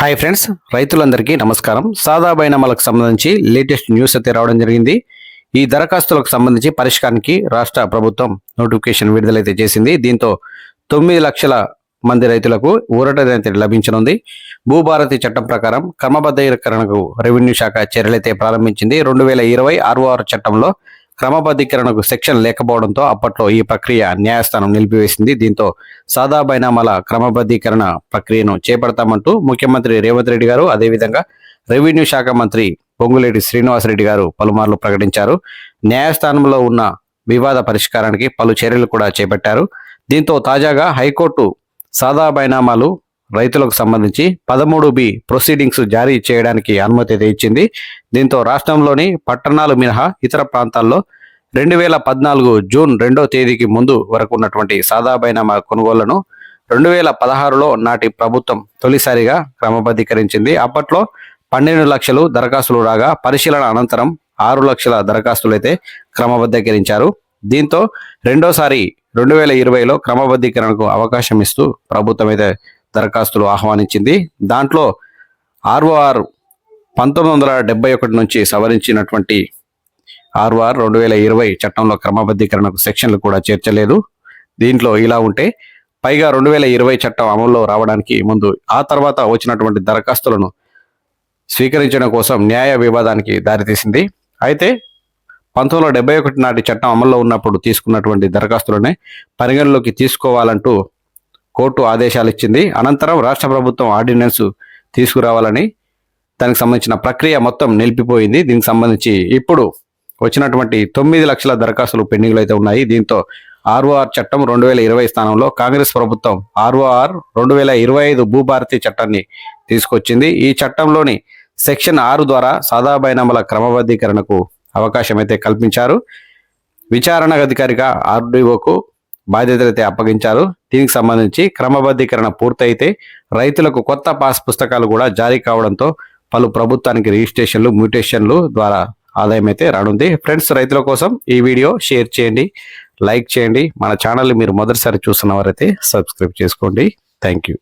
Hi friends రైతులందరికీ నమస్కారం. సాదా బైనామాలకు సంబంధించి లేటెస్ట్ న్యూస్ అయితే రావడం జరిగింది. ఈ దరఖాస్తులకు సంబంధించి పరిష్కారానికి రాష్ట్ర ప్రభుత్వం నోటిఫికేషన్ విడుదలైతే చేసింది. దీంతో తొమ్మిది లక్షల మంది రైతులకు ఊరటనైతే లభించనుంది. భూభారతి చట్టం ప్రకారం క్రమబద్ధీకరణకు రెవెన్యూ శాఖ చర్యలైతే ప్రారంభించింది. రెండు వేల ఇరవై ఆరు చట్టంలో క్రమబద్ధీకరణకు సెక్షన్ లేకపోవడంతో అప్పట్లో ఈ ప్రక్రియ న్యాయస్థానం నిలిపివేసింది. దీంతో సాదా బైనామాల క్రమబద్ధీకరణ ప్రక్రియను చేపడతామంటూ ముఖ్యమంత్రి రేవంత్ రెడ్డి గారు అదేవిధంగా రెవెన్యూ శాఖ మంత్రి పొంగులేటి శ్రీనివాసరెడ్డి గారు పలుమార్లు ప్రకటించారు. న్యాయస్థానంలో ఉన్న వివాద పరిష్కారానికి పలు చర్యలు కూడా చేపట్టారు. దీంతో తాజాగా హైకోర్టు సాదా బైనామాలు రైతులకు సంబంధించి పదమూడు బి ప్రొసీడింగ్స్ జారీ చేయడానికి అనుమతి అయితే ఇచ్చింది. దీంతో రాష్ట్రంలోని పట్టణాలు మినహా ఇతర ప్రాంతాల్లో రెండు వేల పద్నాలుగు జూన్ రెండో తేదీకి ముందు వరకు ఉన్నటువంటి సాదాబైనామా కొనుగోళ్ళను రెండు వేల పదహారులో నాటి ప్రభుత్వం తొలిసారిగా క్రమబద్ధీకరించింది. అప్పట్లో పన్నెండు లక్షలు దరఖాస్తులు రాగా పరిశీలన అనంతరం ఆరు లక్షల దరఖాస్తులైతే క్రమబద్ధీకరించారు. దీంతో రెండోసారి రెండు వేల ఇరవైలో క్రమబద్ధీకరణకు అవకాశం ఇస్తూ ప్రభుత్వం అయితే దరఖాస్తులు ఆహ్వానించింది. దాంట్లో ఆర్ఓఆర్ పంతొమ్మిది వందల డెబ్బై ఒకటి నుంచి సవరించినటువంటి ఆర్ఓఆర్ రెండు వేల ఇరవై చట్టంలో క్రమబద్ధీకరణకు సెక్షన్లు కూడా చేర్చలేదు. దీంట్లో ఇలా ఉంటే పైగా రెండు వేల ఇరవై చట్టం అమల్లో రావడానికి ముందు ఆ తర్వాత వచ్చినటువంటి దరఖాస్తులను స్వీకరించడం కోసం న్యాయ వివాదానికి దారితీసింది. అయితే పంతొమ్మిది వందల డెబ్బై ఒకటి నాటి చట్టం అమల్లో ఉన్నప్పుడు తీసుకున్నటువంటి దరఖాస్తులనే పరిగణలోకి తీసుకోవాలంటూ కోర్టు ఆదేశాలు ఇచ్చింది అనంతరం రాష్ట్ర ప్రభుత్వం ఆర్డినెన్స్ తీసుకురావాలని దానికి సంబంధించిన ప్రక్రియ మొత్తం నిలిపిపోయింది. దీనికి సంబంధించి ఇప్పుడు వచ్చినటువంటి తొమ్మిది లక్షల దరఖాస్తులు పెండింగ్లు అయితే ఉన్నాయి. దీంతో ఆర్ఓఆర్ చట్టం రెండు వేల ఇరవై స్థానంలో కాంగ్రెస్ ప్రభుత్వం ఆర్ఓఆర్ రెండు వేల ఇరవై ఐదు భూభారతి చట్టాన్ని తీసుకొచ్చింది. ఈ చట్టంలోని సెక్షన్ ఆరు ద్వారా సాదా బైనామాల క్రమబద్ధీకరణకు అవకాశం అయితే కల్పించారు. విచారణ అధికారిగా ఆర్డీఓకు బాధ్యతలైతే అప్పగించారు. దీనికి సంబంధించి క్రమబద్ధీకరణ పూర్తయితే రైతులకు కొత్త పాస్ పుస్తకాలు కూడా జారీ కావడంతో పలు ప్రభుత్వానికి రిజిస్ట్రేషన్లు మ్యూటేషన్లు ద్వారా ఆదాయం అయితే రానుంది. ఫ్రెండ్స్ రైతుల కోసం ఈ వీడియో షేర్ చేయండి లైక్ చేయండి. మన ఛానల్ని మీరు మొదటిసారి చూస్తున్న వారైతే సబ్స్క్రైబ్ చేసుకోండి. Thank you.